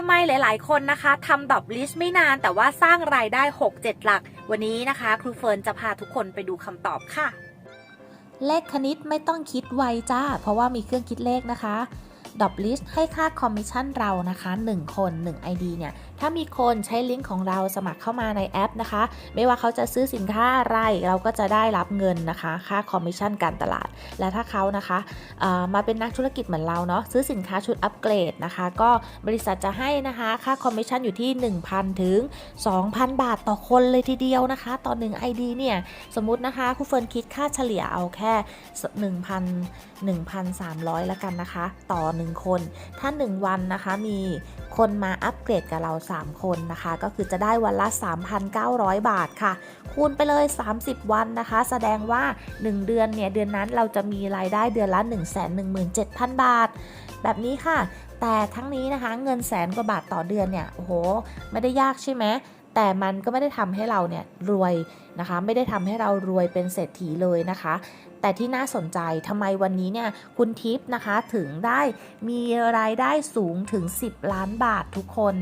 ำไมหลาย ๆ คนนะคะทำดอบลิสต์ไม่นานแต่ว่าสร้างรายได้ 6-7 หลัก วันนี้นะคะ ครูเฟิร์นจะพาทุกคนไปดูคำตอบค่ะ เลขคณิตไม่ต้องคิดไวจ้า เพราะว่ามีเครื่องคิดเลขนะคะ ดอบลิสให้ค่าคอมมิชชั่นเรานะคะ 1 คน 1 ID เนี่ย ถ้ามีคนใช้ลิงก์ของเราสมัครเข้ามาในแอปนะคะ ไม่ว่าเขาจะซื้อสินค้าอะไร เราก็จะได้รับเงินนะคะ ค่าคอมมิชชั่นการตลาด และถ้าเขานะคะมาเป็นนักธุรกิจเหมือนเราเนาะ ซื้อสินค้าชุดอัปเกรดนะคะ ก็บริษัทจะให้นะคะ ค่าคอมมิชชั่นอยู่ที่ 1,000 ถึง 2,000 บาทต่อคนเลยทีเดียวนะคะ ต่อ1 ID เนี่ย สมมตินะคะครูเฟิร์นคิดค่าเฉลี่ยเอาแค่ 1,000 1,300 แล้วกันนะคะ ต่อ1 คน ถ้า 1 วันนะคะมีคนมาอัปเกรดกับเรา 3 คนนะคะ ก็คือจะได้วันละ 3,900 บาทค่ะ คูณไปเลย 30 วันนะคะ แสดงว่า 1 เดือนเนี่ย เดือนนั้นเราจะมีรายได้เดือนละ 117,000 บาท แบบนี้ค่ะ แต่ทั้งนี้นะคะเงินแสนกว่าบาทต่อเดือนเนี่ย โอ้โห ไม่ได้ยากใช่ไหมแต่มันก็ไม่ได้ทำให้เราเนี่ยรวยนะคะ ไม่ได้ทำให้เรารวยเป็นเศรษฐีเลยนะคะ แต่ที่น่าสนใจทำไมวันนี้เนี่ยคุณทิพย์นะคะถึงได้มีรายได้สูงถึง 10 ล้านบาททุกคน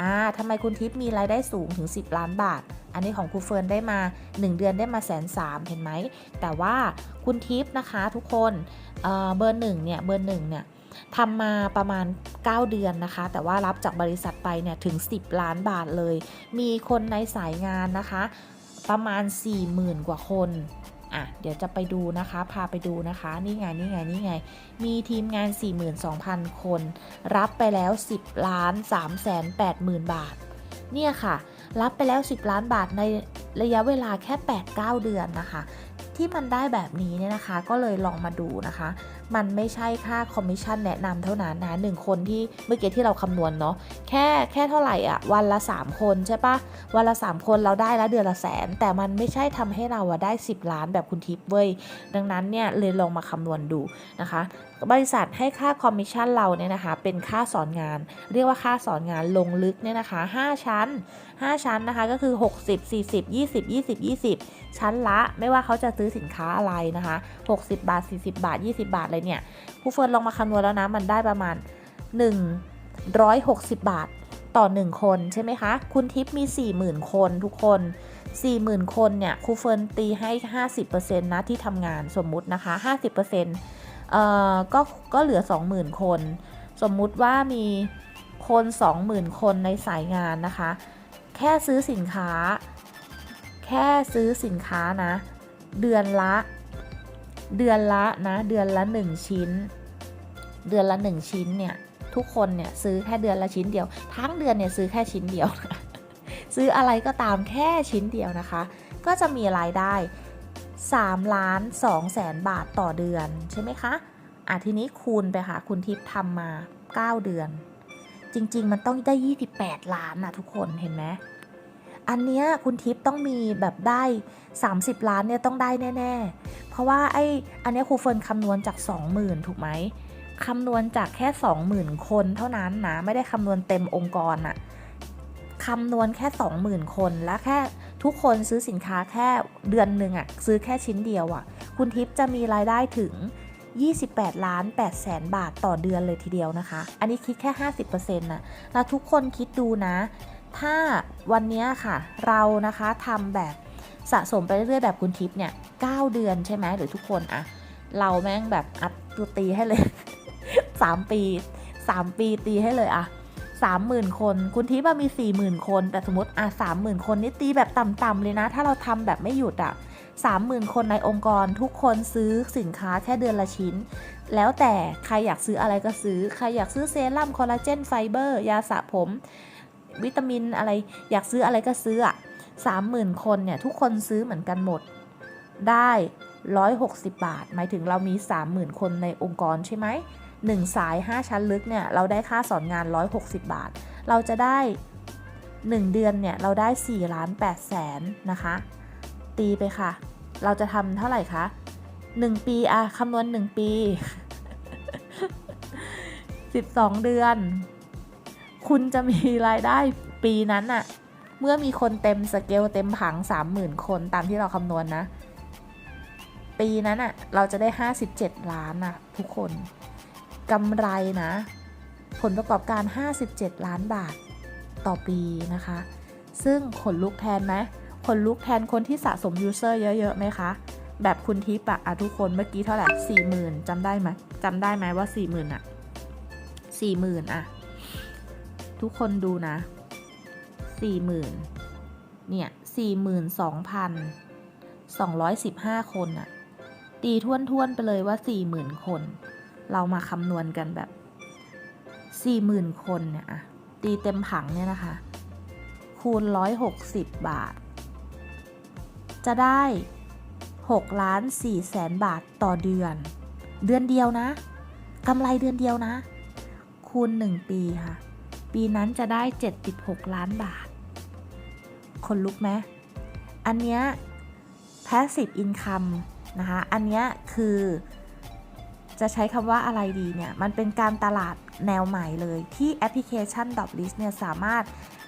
อ่าทำไมคุณทิพย์มีรายได้สูงถึง 10 ล้านบาท อันนี้ของครูเฟิร์นได้มา 1 เดือนได้มาแสนสามเห็นไหม แต่ว่าคุณทิพย์นะคะทุกคนเอ่อเบอร์หนึ่งเนี่ยเบอร์หนึ่งเนี่ยทำมาประมาณ 9 เดือนนะคะ แต่ว่ารับจากบริษัทไปเนี่ยถึง 10 ล้านบาทเลย มีคนในสายงานนะคะ ประมาณ 40,000 กว่าคน อะเดี๋ยวจะไปดูนะคะ พาไปดูนะคะ นี่ไงนี่ไงนี่ไง มีทีมงาน 42,000 คน รับไปแล้ว 10ล้าน3 8 0 0 0 0 บาท เนี่ยค่ะ รับไปแล้ว 10 ล้านบาทในระยะเวลาแค่ 8-9 เดือนนะคะ ที่มันได้แบบนี้เนี่ยนะคะ ก็เลยลองมาดูนะคะ มันไม่ใช่ค่าคอมมิชชั่นแนะนำเท่านั้นนะหนึ่งคนที่เมื่อกี้ที่เราคำนวณเนาะแค่แค่เท่าไหร่อะวันละ 3 คนใช่ปะวันละ 3 คนเราได้ละเดือนละแสน แต่มันไม่ใช่ทำให้เราอะได้ 10 ล้านแบบคุณทิพย์เว้ย ดังนั้นเนี่ยเลยลองมาคำนวณดูนะคะ บริษัทให้ค่าคอมมิชชั่นเราเนี่ยนะคะเป็นค่าสอนงาน เรียกว่าค่าสอนงานลงลึกเนี่ยนะคะ 5 ชั้น 5 ชั้นนะคะก็คือ 60 40 20 20 20 ชั้นละไม่ว่าเขาจะซื้อสินค้าอะไรนะคะ 60 บาท 40 บาท 20 บาทเลยเนี่ยผู้เฟิร์นลองมาคำนวณแล้วนะ มันได้ประมาณ 160 บาทต่อ 1 คนใช่ไหมคะ คุณทิพย์มี 40,000 คนทุกคน 40,000 คนเนี่ยครูเฟิร์นตีให้ 50%นะที่ทำงานสมมุตินะคะ 50%เอ่อก็ก็เหลือ 20,000 คน สมมุติว่ามีคน 20,000 คนในสายงานนะคะ แค่ซื้อสินค้า แค่ซื้อสินค้านะ เดือนละ เดือนละนะเดือนละ 1 ชิ้น เดือนละ 1 ชิ้นเนี่ยทุกคนเนี่ยซื้อแค่เดือนละชิ้นเดียว ทั้งเดือนเนี่ยซื้อแค่ชิ้นเดียว ซื้ออะไรก็ตามแค่ชิ้นเดียวนะคะ ก็จะมีรายได้3ล้าน2แสนบาทต่อเดือนใช่ไหมคะอะทีนี้คูณไปค่ะคุณทิพย์ทำมา 9 เดือน จริง ๆ มันต้องได้ 28 ล้านนะทุกคนเห็นไหมอันเนี้ยคุณทิพย์ต้องมีแบบได้ 30 ล้านเนี่ยต้องได้แน่ ๆ เพราะว่าไอ้อันเนี้ยครูเฟิร์นคำนวณจาก 20,000 ถูกไหมคำนวณจากแค่ 20,000 คนเท่านั้นนะไม่ได้คำนวณเต็มองค์กรอะคำนวณแค่ 20,000 คนและแค่ทุกคนซื้อสินค้าแค่เดือนหนึ่งอะซื้อแค่ชิ้นเดียวอะคุณทิพย์จะมีรายได้ถึง 28 ล้าน8แสนบาทต่อเดือนเลยทีเดียวนะคะ อันนี้คิดแค่ 50%นะแล้วทุกคนคิดดูนะ ถ้าวันเนี้ยค่ะ เรานะคะทำแบบ สะสมไปเรื่อยๆแบบคุณทิพย์เนี่ย9เดือนใช่ไหมหรือทุกคนอะเราแม่งแบบอัพตัวตีให้เลย 3 ปี 3 ปีตีให้เลยอะ30,000 คน คุณทิพย์อะมี 40,000 คน แต่สมมติอะ30,000 คนนี่ตีแบบต่ำๆเลยนะ ถ้าเราทำแบบไม่หยุดอะ30,000 คนในองค์กรทุกคนซื้อสินค้าแค่เดือนละชิ้น แล้วแต่ใครอยากซื้ออะไรก็ซื้อ ใครอยากซื้อเซรั่มคอลลาเจนไฟเบอร์ ยาสระผม วิตามินอะไร อยากซื้ออะไรก็ซื้ออะ 30,000 คนเนี่ยทุกคนซื้อเหมือนกันหมด ได้ 160 บาท หมายถึงเรามี 30,000 คนในองค์กรใช่ไหม1สาย 5 ชั้นลึกเนี่ยเราได้ค่าสอนงาน 160 บาท เราจะได้ 1 เดือนเนี่ยเราได้4ล้าน8แสนนะคะ ตีไปค่ะ เราจะทำเท่าไหร่คะ 1 ปีอะคำนวณ 1 ปี 12 เดือน คุณจะมีรายได้ปีนั้นอะ เมื่อมีคนเต็มสเกลเต็มผัง 30,000 คนตามที่เราคำนวณนะ ปีนั้นอะเราจะได้ 57 ล้านอะทุกคนกำไรนะ ผลประกอบการ 57 ล้านบาทต่อปีนะคะ ซึ่งขนลุกแทนไหมขนลุกแทนคนที่สะสมยูเซอร์เยอะๆไหมคะ แบบคุณทิปอะอะทุกคนเมื่อกี้เท่าไหร่สี่หมื่นจำได้ไหมจำได้ไหมว่าสี่หมื่นอะสี่หมื่นอะทุกคนดูนะ สี่หมื่นเนี่ยสี่หมื่นสองพันสองร้อยสิบห้าคนอะตีท่วนๆไปเลยว่าสี่หมื่นคน เรามาคำนวณกันแบบสี่หมื่นคนเนี่ยอะตีเต็มผังเนี่ยนะคะ คูณร้อยหกสิบบาท จะได้6ล้าน4แสนบาทต่อเดือน เดือนเดียวนะกำไรเดือนเดียวนะ คูณ1ปีค่ะ ปีนั้นจะได้76ล้านบาท คนลุกไหมอันเนี้ย passive income นะคะ อันเนี้ยคือจะใช้คำว่าอะไรดีเนี่ย มันเป็นการตลาดแนวใหม่เลยที่แอปพลิเคชัน d o p List เนี่ยสามารถ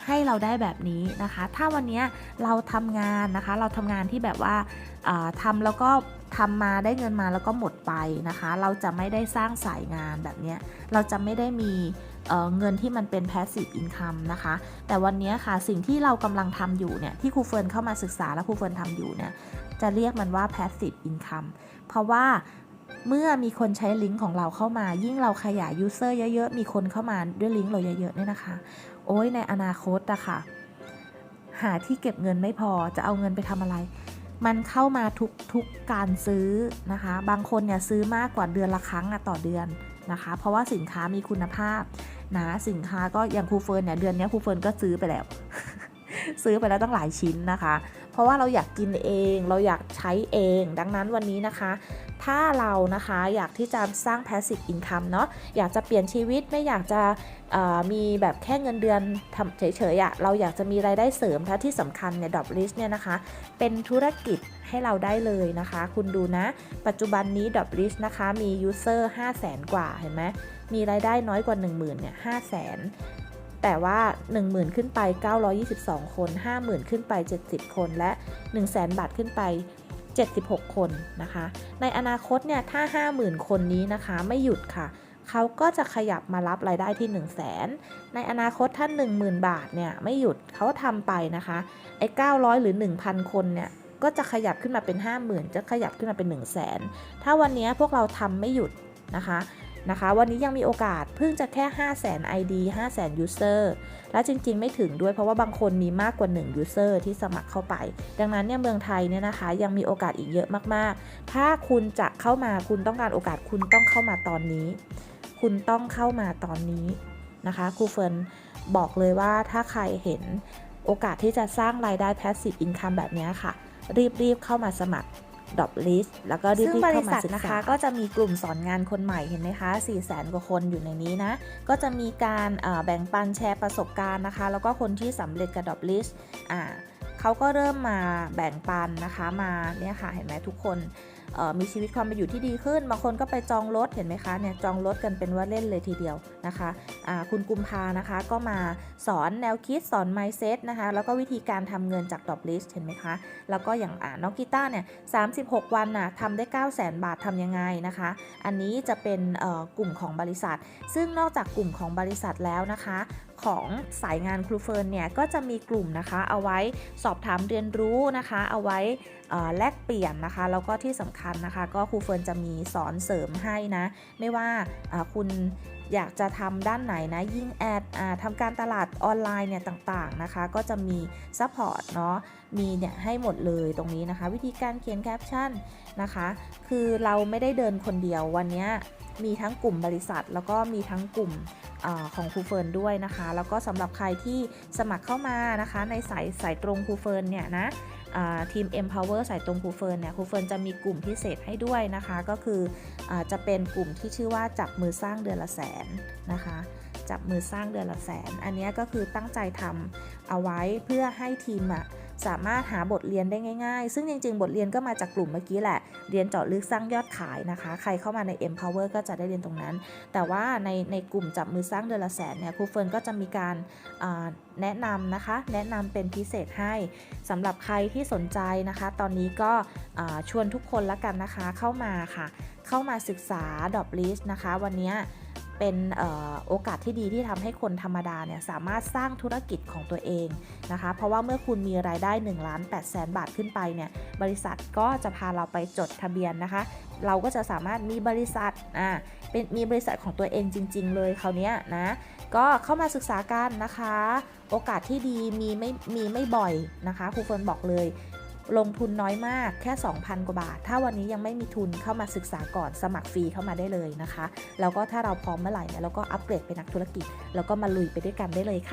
ให้เราได้แบบนี้นะคะ ถ้าวันนี้เราทำงานนะคะ เราทำงานที่แบบว่าทำแล้วก็ทำมาได้เงินมาแล้วก็หมดไปนะคะ เราจะไม่ได้สร้างสายงานแบบนี้ เราจะไม่ได้มี เเงินที่มันเป็น passive income นะคะ แต่วันนี้ค่ะสิ่งที่เรากำลังทำอยู่เนี่ยที่ครูเฟิร์นเข้ามาศึกษาและครูเฟิร์นทำอยู่เนี่ยจะเรียกมันว่า passive income เพราะว่าเมื่อมีคนใช้ลิงก์ของเราเข้ามา ยิ่งเราขยาย user เยอะๆ มีคนเข้ามาด้วยลิงก์เราเยอะๆเนี่ยนะคะ โอ้ยในอนาคตอะค่ะ หาที่เก็บเงินไม่พอจะเอาเงินไปทำอะไร มันเข้ามาทุกทุกการซื้อนะคะ บางคนเนี่ยซื้อมากกว่าเดือนละครั้งอะต่อเดือน นะคะ เพราะว่าสินค้ามีคุณภาพนะสินค้าก็อย่างครูเฟิร์นเนี่ยเดือนนี้ครูเฟิร์นก็ซื้อไปแล้ว ซื้อไปแล้วตั้งหลายชิ้นนะคะ เพราะว่าเราอยากกินเอง เราอยากใช้เอง ดังนั้นวันนี้นะคะ ถ้าเรานะคะอยากที่จะสร้าง passive income เนาะอยากจะเปลี่ยนชีวิตไม่อยากจะมีแบบแค่เงินเดือนทำเฉยๆอะเราอยากจะมีรายได้เสริมและที่สำคัญเนี่ยดอ p list เนี่ยนะคะ เป็นธุรกิจให้เราได้เลยนะคะ คุณดูนะ ปัจจุบันนี้ดอ p list นะคะมี user 5 0 0แสนกว่าเห็นไหมมีรายได้น้อยกว่า 10,000เนี่ย5 0 0แสนแต่ว่า 10,000 ขึ้นไป 922 คน 50,000 ขึ้นไป 70 คน และ 1 0 0 0 0 0 บาทขึ้นไป 76 คนนะคะ ในอนาคตเนี่ยถ้า 50,000 คนนี้นะคะไม่หยุดค่ะ เขาก็จะขยับมารับรายได้ที่ 1 0 0 0 0แสนในอนาคตถ้า10,000 บาทเนี่ยไม่หยุดเขาทำไปนะคะไอ้900 หรือ 1,000 คนเนี่ยก็จะขยับขึ้นมาเป็น 50,000 จะขยับขึ้นมาเป็น 1 0 0 0 0แสนถ้าวันนี้พวกเราทำไม่หยุดนะคะ นะคะ วันนี้ยังมีโอกาสเพิ่งจะแค่ 5 0 0 0 0 0 ID 5 0 0 0 0 user และจริงๆ ไม่ถึงด้วยเพราะว่าบางคนมีมากกว่า 1 user ที่สมัครเข้าไป ดังนั้นเนี่ยเมืองไทยเนี่ยนะคะ ยังมีโอกาสอีกเยอะมากๆ ถ้าคุณจะเข้ามาคุณต้องการโอกาสคุณต้องเข้ามาตอนนี้ คุณต้องเข้ามาตอนนี้นะคะครูเฟิร์นบอกเลยว่าถ้าใครเห็นโอกาสที่จะสร้างรายได้ passive income แบบนี้ค่ะ รีบๆเข้ามาสมัคร ดอ p ลิสแล้วก็รีซึ่งบบๆริเข้ามาษัทศึกนะคะษาก็จะมีกลุ่มสอนงานคนใหม่เห็นไหมคะ4 0 0แสนกว่าคนอยู่ในนี้นะ ก็จะมีการเอ่อแบ่งปันแชร์ประสบการณ์นะคะ แล้วก็คนที่สำเร็จกับดอ p ลิสอ่าเขาก็เริ่มมาแบ่งปันนะคะมาเนี่ยค่ะเห็นไหมทุกคนเอ่อ มีชีวิตความเป็นอยู่ที่ดีขึ้น บางคนก็ไปจองรถเห็นไหมคะเนี่ยจองรถกันเป็นว่าเล่นเลยทีเดียวนะคะคุณกุมภานะคะก็มาสอนแนวคิดสอน mindset นะคะแล้วก็วิธีการทำเงินจากดอ p ลิสเห็นไหมคะแล้วก็อย่างน้องกีตาร์เนี่ย36วันน่ะทำได้ 9 0 0 0 0 0บาททำยังไงนะคะ อันนี้จะเป็นกลุ่มของบริษัท ซึ่งนอกจากกลุ่มของบริษัทแล้วนะคะของสายงานครูเฟิร์นเนี่ยก็จะมีกลุ่มนะคะเอาไว้สอบถามเรียนรู้นะคะ เอาไว้แลกเปลี่ยนนะคะแล้วก็ที่สำคัญนะคะ ก็ครูเฟิร์นจะมีสอนเสริมให้นะ ไม่ว่าคุณอยากจะทำด้านไหนนะ ยิ่งแอดอทำการตลาดออนไลน์เนี่ยต่างๆนะคะ ก็จะมีซัพพอร์ตเนาะมีเนี่ยให้หมดเลยตรงนี้นะคะ วิธีการเขียนแคปชั่นนะคะ คือเราไม่ได้เดินคนเดียววันเนี้ย มีทั้งกลุ่มบริษัท แล้วก็มีทั้งกลุ่มอของครูเฟิร์นด้วยนะคะ แล้วก็สำหรับใครที่สมัครเข้ามานะคะ ในสายสายตรงครูเฟิร์นเนี่ยนะทีม Empower สายตรงครูเฟิร์นเนี่ยครูเฟิร์นจะมีกลุ่มพิเศษให้ด้วยนะคะ ก็คืออจะเป็นกลุ่มที่ชื่อว่าจับมือสร้างเดือนละแสนนะคะจับมือสร้างเดือนละแสน อันนี้ก็คือตั้งใจทำเอาไว้เพื่อให้ทีมอะ สามารถหาบทเรียนได้ง่าย ๆ ซึ่งจริง ๆ บทเรียนก็มาจากกลุ่มเมื่อกี้แหละ เรียนเจาะลึกสร้างยอดขายนะคะ ใครเข้ามาใน Empower ก็จะได้เรียนตรงนั้น แต่ว่าในในกลุ่มจับมือสร้างเดือนละแสนเนี่ยครูเฟิร์นก็จะมีการแนะนำนะคะ แนะนำเป็นพิเศษให้สำหรับใครที่สนใจนะคะ ตอนนี้ก็ชวนทุกคนละกันนะคะเข้ามาค่ะ เข้ามาศึกษาดอ p ลิสนะคะ วันนี้ เป็นออโอกาสที่ดีที่ทำให้คนธรรมดาเนี่ยสามารถสร้างธุรกิจของตัวเองนะคะ เพราะว่าเมื่อคุณมีรายได้1ล้าน8แสนบาทขึ้นไปเนี่ยบริษัทก็จะพาเราไปจดทะเบียนนะคะ เราก็จะสามารถมีบริษัทอ่าเป็นมีบริษัทของตัวเองจริง ๆ เลยคราวนี้นะก็เข้ามาศึกษากันนะคะ โอกาสที่ดีมีไม่มีไม่บ่อยนะคะครูเฟิร์นบอกเลย ลงทุนน้อยมากแค่ 2,000 กว่าบาท ถ้าวันนี้ยังไม่มีทุนเข้ามาศึกษาก่อนสมัครฟรีเข้ามาได้เลยนะคะ แล้วก็ถ้าเราพร้อมเมื่อไหร่เนี่ยเราก็อัปเกรดเป็นนักธุรกิจ แล้วก็มาลุยไปด้วยกันได้เลยค่ะ